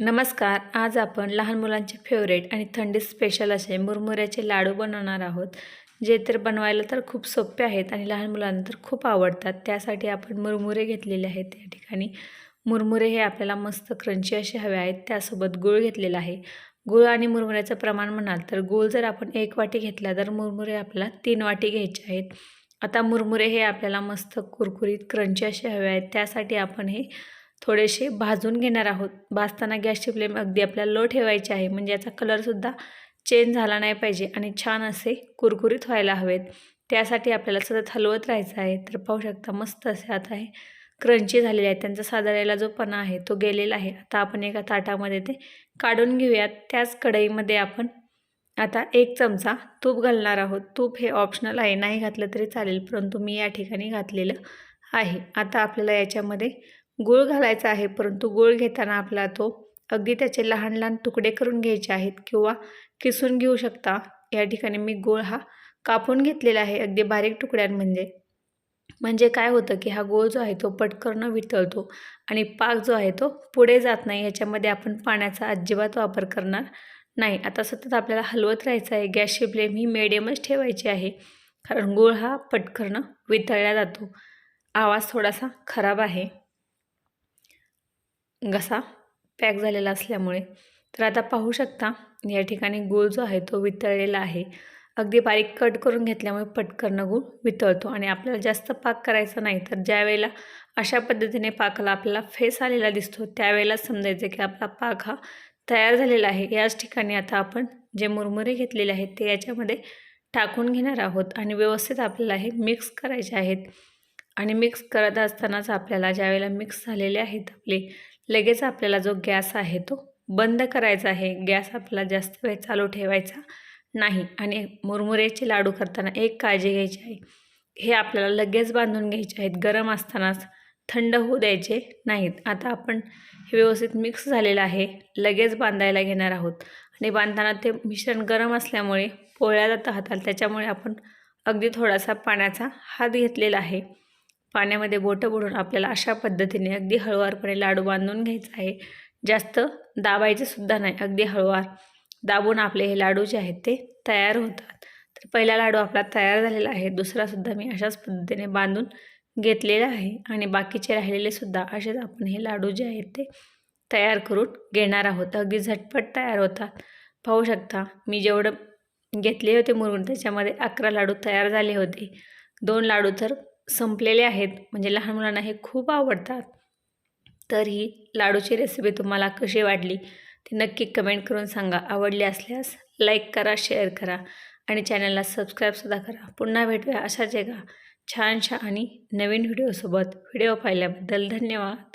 नमस्कार आज आपण लहान मुलांचे फेवरेट आणि थंडी स्पेशल असे मुरमुऱ्याचे लाडू बनवणार आहोत. जे तर बनवायला तर खूप सोपे आहेत आणि लहान मुलांना तर खूप आवडतात. त्यासाठी आपण मुरमुरे घेतलेले आहेत या ठिकाणी. मुरमुरे हे आपल्याला मस्त क्रंची असे हवे आहेत. त्यासोबत गूळ घेतलेला आहे. गूळ आणि मुरमुऱ्याचं प्रमाण म्हणाल तर गूळ जर आपण एक वाटी घेतला तर मुरमुरे आपल्याला तीन वाटी घ्यायचे आहेत. आता मुरमुरे हे आपल्याला मस्त कुरकुरीत क्रंची असे हवे आहेत. त्यासाठी आपण हे थोडेसे भाजून घेणार आहोत. भाजताना गॅसची फ्लेम अगदी आपल्याला लो ठेवायची आहे. म्हणजे याचा कलरसुद्धा चेंज झाला नाही पाहिजे आणि छान असे कुरकुरीत व्हायला हवेत. त्यासाठी आपल्याला सतत हलवत राहायचं आहे. तर पाहू शकता मस्त असे आता हे क्रंची झालेले आहेत. त्यांचा साधारायला जो पणा आहे तो गेलेला आहे. आता आपण एका ताटामध्ये ते काढून घेऊयात. त्याच कढईमध्ये आपण आता एक चमचा तूप घालणार आहोत. तूप हे ऑप्शनल आहे. नाही घातलं तरी चालेल. परंतु मी या ठिकाणी घातलेलं आहे. आता आपल्याला याच्यामध्ये गूळ घालायचा आहे परंतु गूळ घेताना आपला तो अगदी त्याचे लहान लहान तुकडे करून घ्यायचे आहेत किंवा किसून घेऊ शकता. या ठिकाणी मी गूळ हा कापून घेतलेला आहे अगदी बारीक तुकड्यांमध्ये. म्हणजे काय होतं की हा गोळ जो आहे तो पटकन वितळतो आणि पाक जो आहे तो पुढे जात नाही ह्याच्यामध्ये आपण पाण्याचा अजिबात वापर करणार नाही. आता सतत आपल्याला हलवत राहायचं आहे गॅसची फ्लेम ही मिडियमच ठेवायची आहे कारण गूळ हा पटकन वितळला जातो. आवाज थोडासा खराब आहे. घसा पॅक झालेला असल्यामुळे. तर आता पाहू शकता या ठिकाणी गूळ जो आहे तो वितळलेला आहे. अगदी बारीक कट करून घेतल्यामुळे पटकन गूळ वितळतो आणि आपल्याला जास्त पाक करायचा नाही. तर ज्या वेळेला अशा पद्धतीने पाकाला आपल्याला फेस आलेला दिसतो त्यावेळेला समजायचं की आपला पाक हा तयार झालेला आहे. याच ठिकाणी आता आपण जे मुरमुरे घेतलेले आहेत ते याच्यामध्ये टाकून घेणार आहोत आणि व्यवस्थित आपल्याला हे मिक्स करायचे आहेत. आणि मिक्स करत असतानाच आपल्याला ज्यावेळेला मिक्स झालेले आहेत आपले लगेच आपल्याला जो गॅस आहे तो बंद करायचा आहे. गॅस आपल्याला जास्त वेळ चालू ठेवायचा नाही आणि मुरमुरेचे लाडू करताना एक काळजी घ्यायची आहे. हे आपल्याला लगेच बांधून घ्यायचे आहेत. गरम असतानाच थंड होऊ द्यायचे नाहीत. आता आपण हे व्यवस्थित मिक्स झालेलं आहे. लगेच बांधायला घेणार आहोत. आणि बांधताना ते मिश्रण गरम असल्यामुळे पोळ्या जातं हाताला त्याच्यामुळे आपण अगदी थोडासा पाण्याचा हात घेतलेला आहे. पाण्यामध्ये बोटं बुडून आपल्याला अशा पद्धतीने अगदी हळुवारपणे लाडू बांधून घ्यायचा आहे. जास्त दाबायचंसुद्धा नाही अगदी हळुवार. दाबून आपले हे लाडू जे आहेत ते तयार होतात. तर पहिला लाडू आपला तयार झालेला आहे. दुसरासुद्धा मी अशाच पद्धतीने बांधून घेतलेला आहे आणि बाकीचे राहिलेले सुद्धा असेच आपण हे लाडू जे आहेत ते तयार करून घेणार आहोत. अगदी झटपट तयार होतात. पाहू शकता मी जेवढं घेतले होते मुरून त्याच्यामध्ये अकरा लाडू तयार झाले होते. दोन लाडू तर संपलेले आहेत म्हणजे लहान मुलांना हे खूप आवडतात. तर ही लाडूची रेसिपी तुम्हाला कशी वाटली ती नक्की कमेंट करून सांगा. आवडली असल्यास लाईक करा शेअर करा आणि चॅनलला सबस्क्राईबसुद्धा करा. पुन्हा भेटूया अशाच एका छानशा आणि नवीन व्हिडिओसोबत व्हिडिओ पाहिल्याबद्दल धन्यवाद.